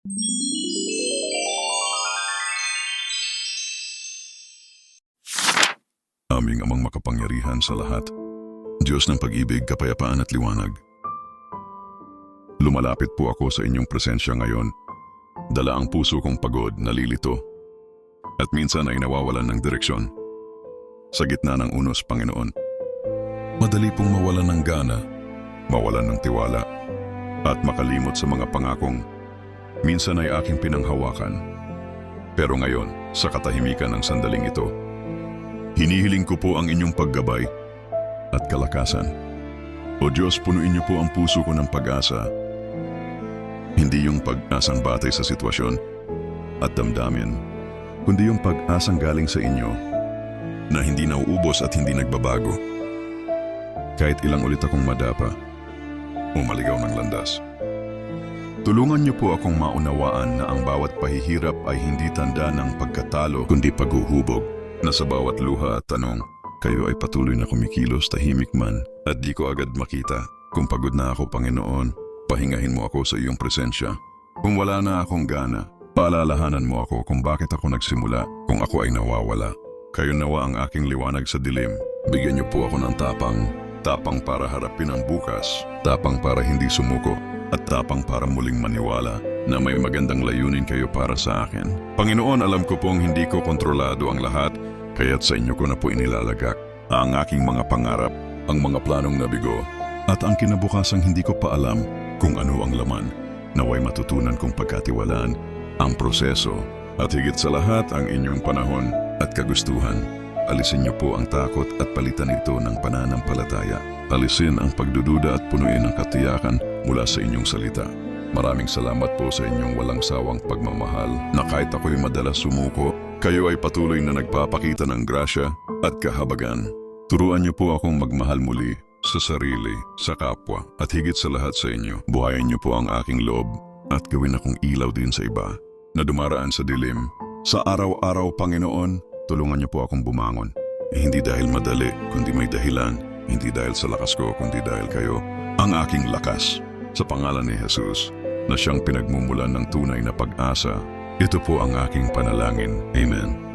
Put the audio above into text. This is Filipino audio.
Aming amang makapangyarihan sa lahat. Diyos ng pag-ibig, kapayapaan at liwanag. Lumalapit po ako sa inyong presensya ngayon. Dala ang puso kong pagod, nalilito. At minsan ay nawawalan ng direksyon. Sa gitna ng unos, Panginoon. Madali pong mawalan ng gana, mawalan ng tiwala, at makalimot sa mga pangakong minsan ay aking pinanghawakan. Pero ngayon, sa katahimikan ng sandaling ito, hinihiling ko po ang inyong paggabay at kalakasan. O Diyos, punuin niyo po ang puso ko ng pag-asa. Hindi yung pag-asang batay sa sitwasyon at damdamin, kundi yung pag-asang galing sa inyo na hindi nauubos at hindi nagbabago. Kahit ilang ulit akong madapa o maligaw ng landas. Tulungan niyo po akong maunawaan na ang bawat pahihirap ay hindi tanda ng pagkatalo kundi paghuhubog na sa bawat luha at tanong, kayo ay patuloy na kumikilos tahimik man at di ko agad makita. Kung pagod na ako, Panginoon, pahingahin mo ako sa iyong presensya. Kung wala na akong gana, paalalahanan mo ako kung bakit ako nagsimula, kung ako ay nawawala. Kayo nawa ang aking liwanag sa dilim. Bigyan niyo po ako ng tapang. Tapang para harapin ang bukas. Tapang para hindi sumuko. At tapang para muling maniwala na may magandang layunin kayo para sa akin. Panginoon, alam ko pong hindi ko kontrolado ang lahat, kaya't sa inyo ko na po inilalagak ang aking mga pangarap, ang mga planong nabigo, at ang kinabukasang hindi ko pa alam kung ano ang laman. Naway matutunan kong pagkatiwalaan ang proseso at higit sa lahat ang inyong panahon at kagustuhan. Alisin niyo po ang takot at palitan ito ng pananampalataya. Alisin ang pagdududa at punuin ang katiyakan mula sa inyong salita. Maraming salamat po sa inyong walang sawang pagmamahal na kahit ako'y madalas sumuko, kayo ay patuloy na nagpapakita ng grasya at kahabagan. Turuan niyo po akong magmahal muli sa sarili, sa kapwa, at higit sa lahat sa inyo. Buhayin niyo po ang aking loob at gawin akong ilaw din sa iba na dumaraan sa dilim. Sa araw-araw, Panginoon, tulungan niyo po akong bumangon. Eh, hindi dahil madali, kundi may dahilan. Hindi dahil sa lakas ko, kundi dahil kayo. Ang aking lakas. Sa pangalan ni Jesus, na siyang pinagmumulan ng tunay na pag-asa. Ito po ang aking panalangin. Amen.